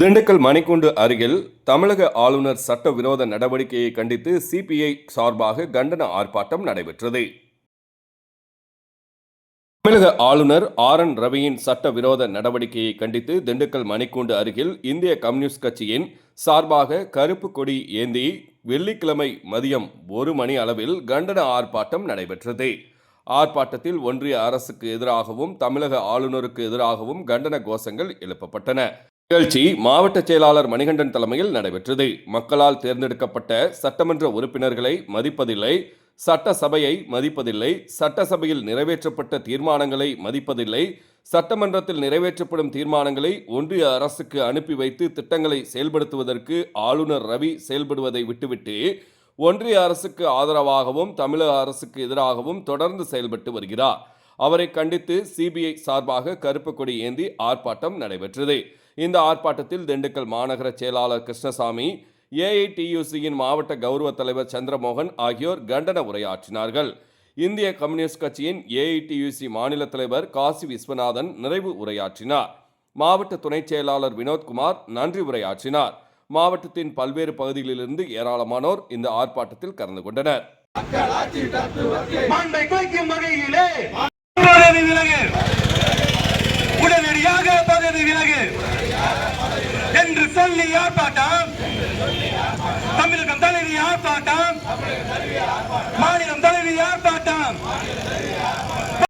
திண்டுக்கல் மணிக்கூண்டு அருகில் தமிழக ஆளுநர் சட்டவிரோத நடவடிக்கையை கண்டித்து சிபிஐ சார்பாக கண்டன ஆர்ப்பாட்டம் நடைபெற்றது. தமிழக ஆளுநர் ஆர் என் ரவியின் சட்டவிரோத நடவடிக்கையை கண்டித்து திண்டுக்கல் மணிக்கூண்டு அருகில் இந்திய கம்யூனிஸ்ட் கட்சியின் சார்பாக கருப்பு கொடி ஏந்தி வெள்ளிக்கிழமை மதியம் ஒரு மணி அளவில் கண்டன ஆர்ப்பாட்டம் நடைபெற்றது. ஆர்ப்பாட்டத்தில் ஒன்றிய அரசுக்கு எதிராகவும் தமிழக ஆளுநருக்கு எதிராகவும் கண்டன கோஷங்கள் எழுப்பப்பட்டன. நிகழ்ச்சி மாவட்ட செயலாளர் மணிகண்டன் தலைமையில் நடைபெற்றது. மக்களால் தேர்ந்தெடுக்கப்பட்ட சட்டமன்ற உறுப்பினர்களை மதிப்பதில்லை சட்டசபையை மதிப்பதில்லை சட்டசபையில் நிறைவேற்றப்பட்ட தீர்மானங்களை மதிப்பதில்லை சட்டமன்றத்தில் நிறைவேற்றப்படும் தீர்மானங்களை ஒன்றிய அரசுக்கு அனுப்பி வைத்து திட்டங்களை செயல்படுத்துவதற்கு ஆளுநர் ரவி செயல்படுவதை விட்டுவிட்டு ஒன்றிய அரசுக்கு ஆதரவாகவும் தமிழக அரசுக்கு எதிராகவும் தொடர்ந்து செயல்பட்டு வருகிறார். அவரை கண்டித்து சிபிஐ சார்பாக கருப்பு கொடி ஏந்தி ஆர்ப்பாட்டம் நடைபெற்றது. இந்த ஆர்ப்பாட்டத்தில் திண்டுக்கல் மாநகர செயலாளர் கிருஷ்ணசாமி ஏஐடியூசியின் மாவட்ட கௌரவ தலைவர் சந்திரமோகன் ஆகியோர் கண்டன உரையாற்றினார்கள். இந்திய கம்யூனிஸ்ட் கட்சியின் ஏஐடியூசி மாநில தலைவர் காசி விஸ்வநாதன் நிறைவு உரையாற்றினார். மாவட்ட துணைச் செயலாளர் வினோத்குமார் நன்றி உரையாற்றினார். மாவட்டத்தின் பல்வேறு பகுதிகளிலிருந்து ஏராளமானோர் இந்த ஆர்ப்பாட்டத்தில் கலந்து கொண்டனர். சொல்லி ஆர்ப்பாட்டம் தமிழகம் தலைவி ஆர்ப்பாட்டம் மாநிலம் தலைவி